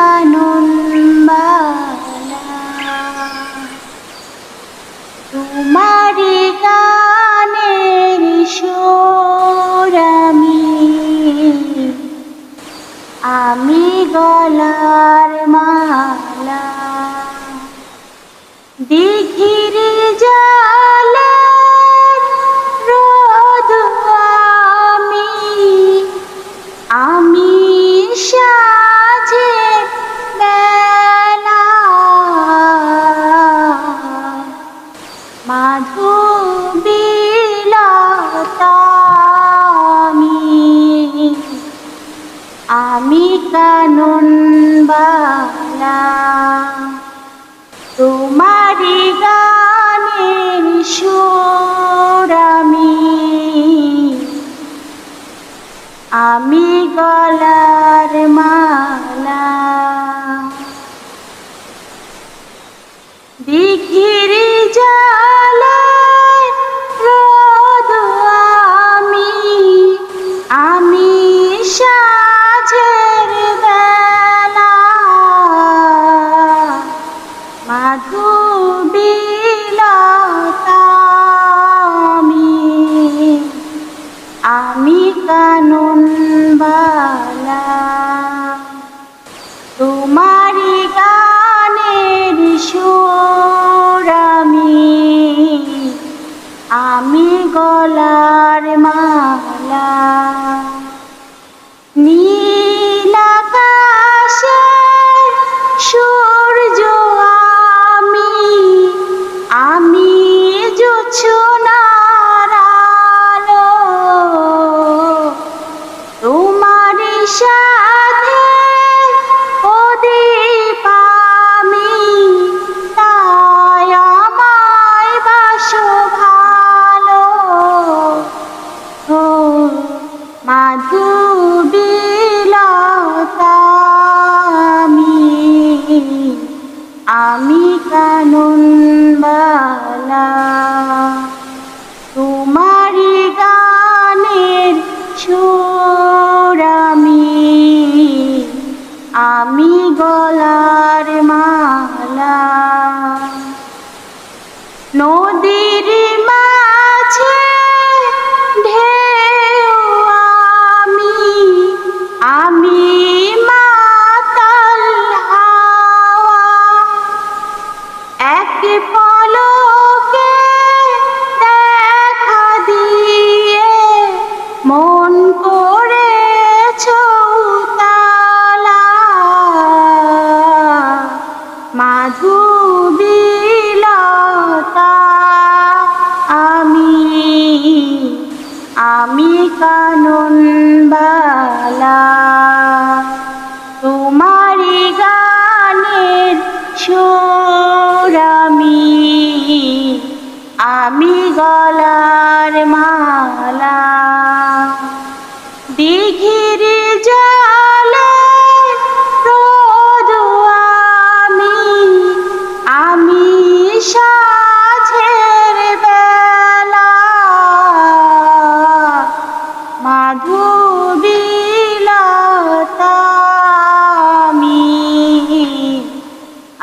I know. কানুন তোমারি গানের সুরামি আমি। আমি গলার মালা। দিঘির আমি গলার মালা ও আমি কানুন বালা। তোমারি গানের সুর আমি গলার মালা। নদীর কানন বালা। তোমারি গানের সুরামি আমি গলার মালা। দিঘির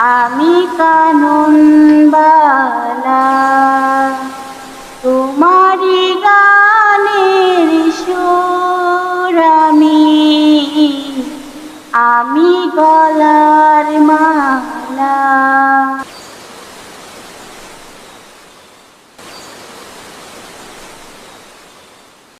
আমি কানুন বালা। তোমারি গানের সুর আমি আমি গলার মালা।